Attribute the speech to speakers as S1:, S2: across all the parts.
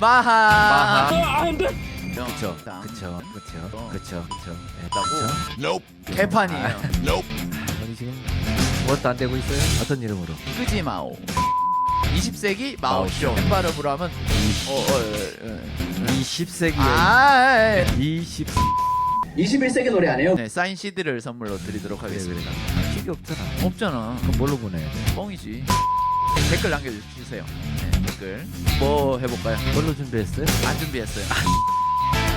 S1: 마하.
S2: 마하.
S1: 그쵸,
S2: 땅.
S1: 그쵸, 그쵸,
S2: 어.
S1: 그쵸, 그쵸. 예,
S2: 있다고?
S1: 그쵸?
S2: 개판이에요.
S1: 아니 지금 무엇도 안 되고 있어요? 어떤 이름으로?
S2: 끄지 마오. 20세기 마오쇼. 발음으로 하면 어, 어, 어, 어.
S1: 20세기에
S2: 아, 예.
S1: 20
S3: 21세기 노래 아니에요?
S2: 네, 사인 CD를 선물로 드리도록 하겠습니다.
S1: 그래. 필요 없잖아.
S2: 없잖아.
S1: 그럼 뭘로 보내야 돼?
S2: 뻥이지. 댓글 남겨주세요. 네, 댓글. 뭐 해볼까요?
S1: 뭘로 준비했어요?
S2: 안 준비했어요.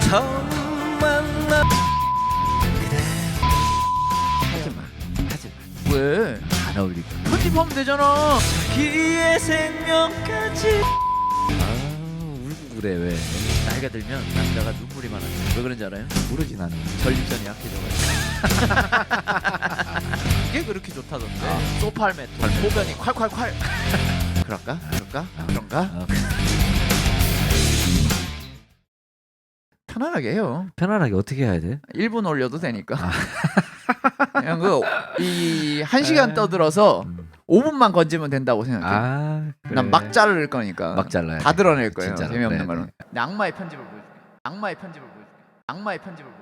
S1: 처음 만나 하지마 하지마
S2: 왜?
S1: 안 어울리고
S2: 편집하면 되잖아.
S1: 기의 생명까지 아 울고 그래 왜
S2: 나이가 들면 남자가 눈물이 많아져. 왜 그런지 알아요?
S1: 모르지 나는
S2: 전립선이 약해져가지고. 이게 그렇게 좋다던데.
S1: 아.
S2: 소팔메토. 소변이 콸콸콸. 그럴까? 그럴까?
S1: 아.
S2: 그런가?
S1: 아,
S2: 편안하게 해요.
S1: 편안하게 어떻게 해야 돼?
S2: 1분 올려도 되니까.
S1: 아.
S2: 그냥 그이 1시간
S1: 에.
S2: 떠들어서
S1: 음.
S2: 5분만 건지면 된다고 생각해.
S1: 아 그래.
S2: 난막 자를 거니까.
S1: 막 잘라야
S2: 다
S1: 돼.
S2: 드러낼 거예요.
S1: 진짜로,
S2: 재미없는
S1: 그래,
S2: 거는. 악마의 편집을 보여줄게. 악마의 편집을 보여줄게. 악마의 편집을 보여줄게.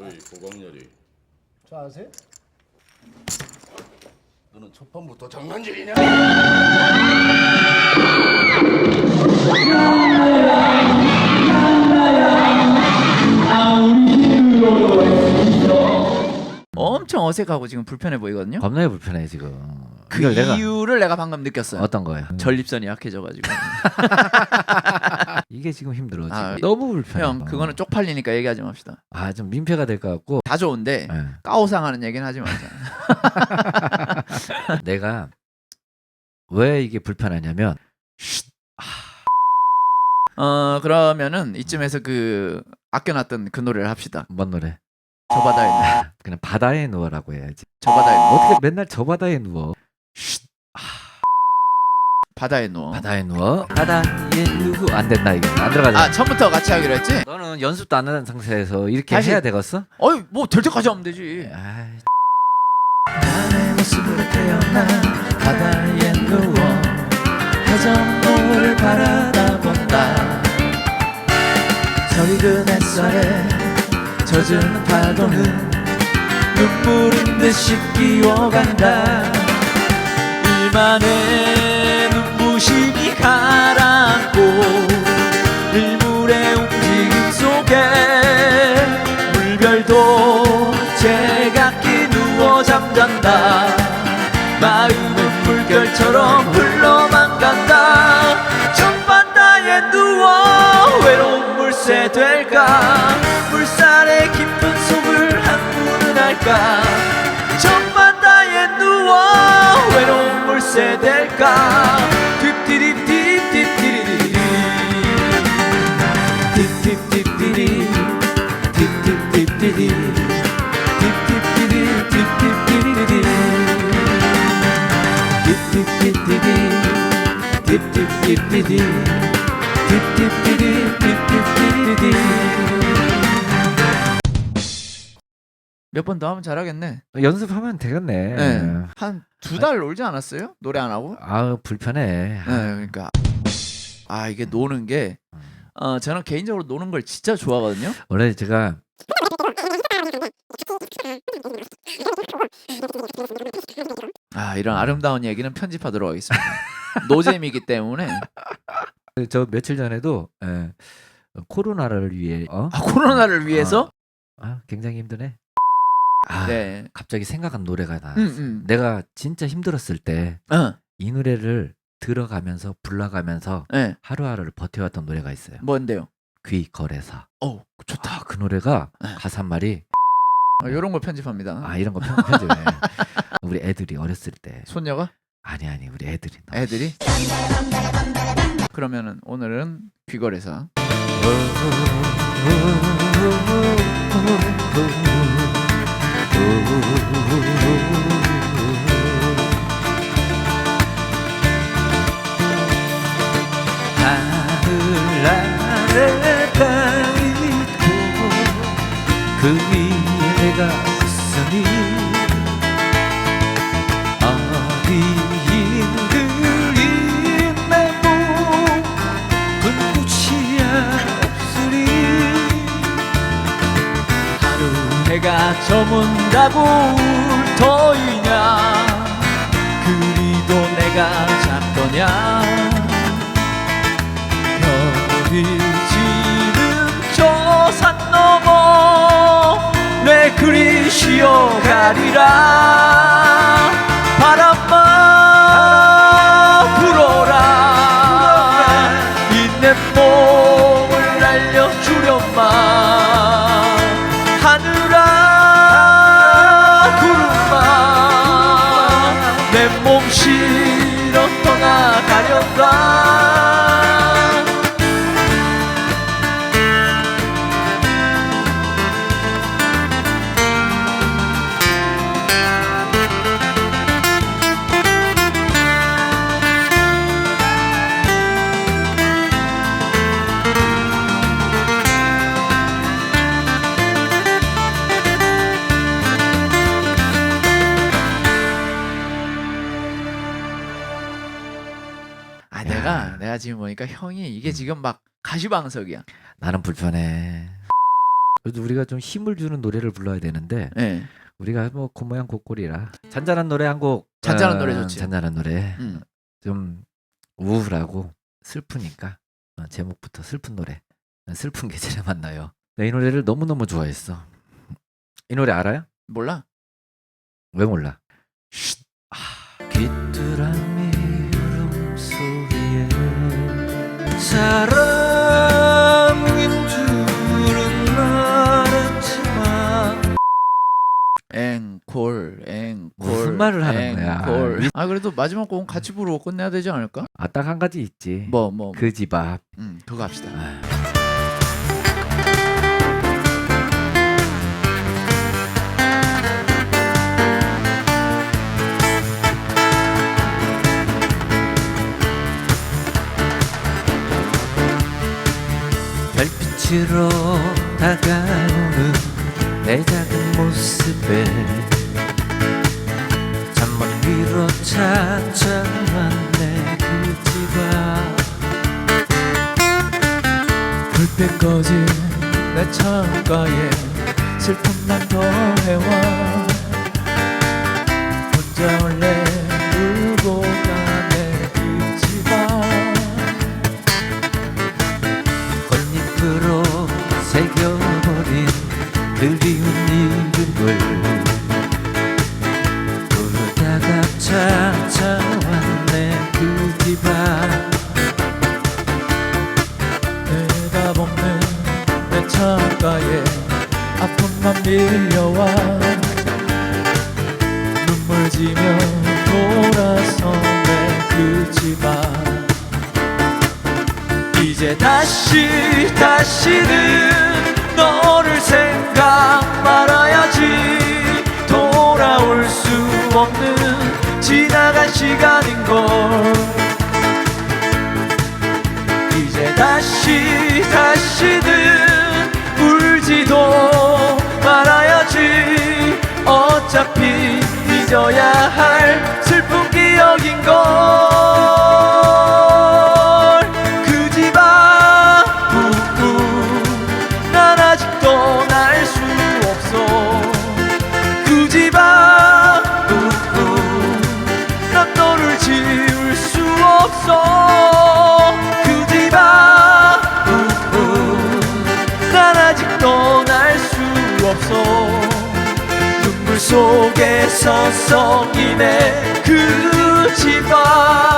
S4: 어이 고광렬이
S3: 저 아세요?
S4: 너는 첫 판부터 장난질이냐?
S2: 엄청 어색하고 지금 불편해 보이거든요.
S1: 겁나게 불편해 지금
S2: 그
S1: 이걸 내가
S2: 이유를 내가 방금 느꼈어요.
S1: 어떤 거예요?
S2: 전립선이 약해져가지고.
S1: 이게 지금 힘들어 지금
S2: 아,
S1: 너무 불편해
S2: 형 그거는 쪽팔리니까 얘기하지 맙시다.
S1: 아좀 민폐가 될 것 같고
S2: 다 좋은데
S1: 예.
S2: 까오상하는 얘기는 하지 말자.
S1: 내가 왜 이게 불편하냐면
S2: 어 그러면은 이쯤에서 그 아껴놨던 그 노래를 합시다.
S1: 뭔 노래?
S2: 저 바다에 누워.
S1: 그냥 바다에 누워라고 해야지
S2: 저 바다에 누워.
S1: 어떻게 맨날 저 바다에 누워
S2: 바다에 누워.
S1: 바다에 누워 바다에 누워 안 된다 이거 안 들어가잖아
S2: 아 처음부터 같이 하기로 했지?
S1: 너는 연습도 안 하는 상태에서 이렇게
S2: 다시-
S1: 해야 되겠어?
S2: 어이 뭐 될 때까지 하면 되지.
S1: 아이,
S2: 나의 모습으로 태어나 바다에 누워 해전물을 바라다 본다 서리근 햇살에 젖은 파도는 눈물인 듯이 끼워간다 일만의 눈부심이 가라앉고 일물의 움직임 속에 물별도 제각기 누워 잠잔다. 마음은 물결처럼 흘러만 간다. 첫바다에 누워 외로운 물새 될까? 물살의 깊은 속을 한문은 할까 외로운 물새 될까 딥디립딥딥디리리 딥딥딥디리 딥딥딥디리 딥딥디리 딥딥디리리 몇 번 더 하면 잘하겠네.
S1: 연습하면 되겠네
S2: 네. 한 두 달 놀지 않았어요? 노래 안 하고?
S1: 아우 불편해
S2: 네, 그러니까 아 이게 노는 게 어, 저는 개인적으로 노는 걸 진짜 좋아하거든요.
S1: 원래 제가
S2: 아 이런 아름다운 얘기는 편집하도록 하겠습니다. 노잼이기 때문에
S1: 저 며칠 전에도 예, 코로나를 위해 어?
S2: 아, 코로나를 위해서
S1: 아, 굉장히 힘드네 아,
S2: 네,
S1: 갑자기 생각한 노래가 나
S2: 음, 음.
S1: 내가 진짜 힘들었을 때 이
S2: 어,
S1: 노래를 들어가면서 불러가면서
S2: 네,
S1: 하루하루를 버텨왔던 노래가 있어요.
S2: 뭔데요?
S1: 귀 거래사.
S2: 어, 좋다.
S1: 아, 그 노래가
S2: 네.
S1: 가사 말이
S2: 어, 이런 걸 편집합니다.
S1: 아 이런 거 편, 편집해. 우리 애들이 어렸을 때
S2: 손녀가
S1: 아니 아니 우리 애들이 너무
S2: 애들이 그러면은 오늘은 귀걸이사
S1: 하늘 아래 달 있고 그 위에 내가 있으니
S2: 저문다고 울터이냐? 그리도 내가 작더냐? 별이 지는 저산 너머 내 그리 쉬어가리라 지금 보니까 형이 이게 지금 막 가시방석이야
S1: 나는 불편해. 그래도 우리가 좀 힘을 주는 노래를 불러야 되는데
S2: 예.
S1: 우리가 뭐 콧모양 콧골이라 잔잔한 노래 한 곡.
S2: 잔잔한
S1: 어,
S2: 노래 좋지.
S1: 잔잔한 노래.
S2: 음.
S1: 좀 우울하고 슬프니까 어, 제목부터 슬픈 노래. 슬픈 계절에 만나요. 나이 노래를 너무 너무 좋아했어. 이 노래 알아요?
S2: 몰라
S1: 왜 몰라? 쉿. 하는 거야?
S2: 앵콜. 아 그래도 마지막 곡은 같이 부르고 끝내야 되지 않을까?
S1: 아딱 한 가지 있지. 뭐뭐그집 앞.
S2: 음, 그거 합시다
S1: 아, 별빛으로 다가오는 내 작은 모습에 찾아왔네 그 집앞
S2: 불빛 꺼진 내 창가에 슬픔만 더해와 혼자 몰래 다시 다시는 너를 생각 말아야지. 돌아올 수 없는 지나간 시간인걸. 이제 다시 다시는 울지도 말아야지. 어차피 잊어야 할 슬픈 기억인걸 속에 서성이네. 그집앞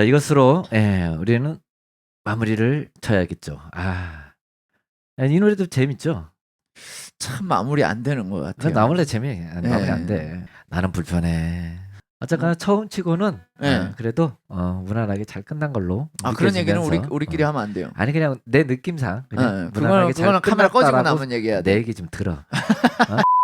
S1: 자 이것으로 예, 우리는 마무리를 쳐야겠죠. 아, 이 노래도 재밌죠.
S2: 참 마무리 안 되는 것 같아요.
S1: 나 원래 재미 안 마무리
S2: 네.
S1: 안 돼. 나는 불편해. 어쨌거나 처음 치고는
S2: 네.
S1: 어, 그래도 어, 무난하게 잘 끝난 걸로.
S2: 아 그런 얘기는 우리 우리끼리
S1: 어.
S2: 하면 안 돼요.
S1: 아니 그냥 내 느낌상
S2: 네,
S1: 그냥
S2: 그거는
S1: 무난하게 잘
S2: 그거는 카메라 꺼지고 나면 얘기해야 돼.
S1: 내 얘기 좀 들어.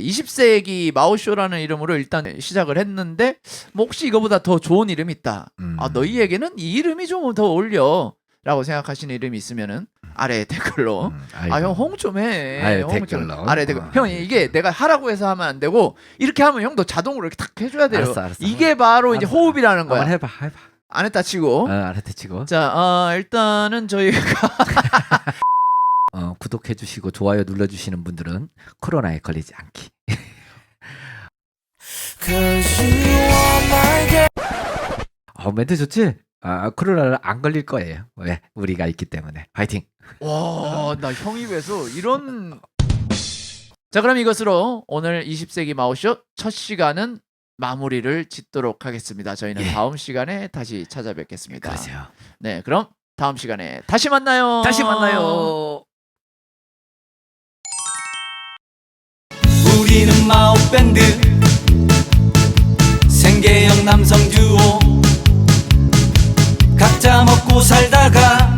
S2: 20세기 마오쇼라는 이름으로 일단 시작을 했는데 뭐 혹시 이거보다 더 좋은 이름이 있다.
S1: 음.
S2: 아 너희에게는 이 이름이 좀 더 어울려 라고 생각하시는 이름이 있으면은 아래 댓글로
S1: 음, 아이고.
S2: 아형홍 좀 해.
S1: 아예
S2: 홍 좀.
S1: 댓글로.
S2: 아래 댓글.
S1: 어.
S2: 형 이게 내가 하라고 해서 하면 안 되고 이렇게 하면 형도 자동으로 이렇게 탁 해줘야 돼요.
S1: 알았어, 알았어.
S2: 이게 바로 이제
S1: 알았어.
S2: 호흡이라는 거야.
S1: 해봐, 해봐.
S2: 안 했다 치고.
S1: 어, 알았다 치고.
S2: 자, 어, 일단은 저희가
S1: 어, 구독해 주시고 좋아요 눌러 주시는 분들은 코로나에 걸리지 않기. 어, 멘트 좋지? 아, 코로나를 안 걸릴 거예요. 왜? 우리가 있기 때문에. 화이팅!
S2: 와, 나 형 입에서 이런 자, 그럼 이것으로 오늘 20세기 마오쇼 첫 시간은 마무리를 짓도록 하겠습니다. 저희는
S1: 예.
S2: 다음 시간에 다시 찾아뵙겠습니다.
S1: 그러세요.
S2: 네, 그럼 다음 시간에 다시 만나요.
S1: 다시 만나요.
S5: 우리는 마오밴드 생계형 남성 듀오. 각자 먹고 살다가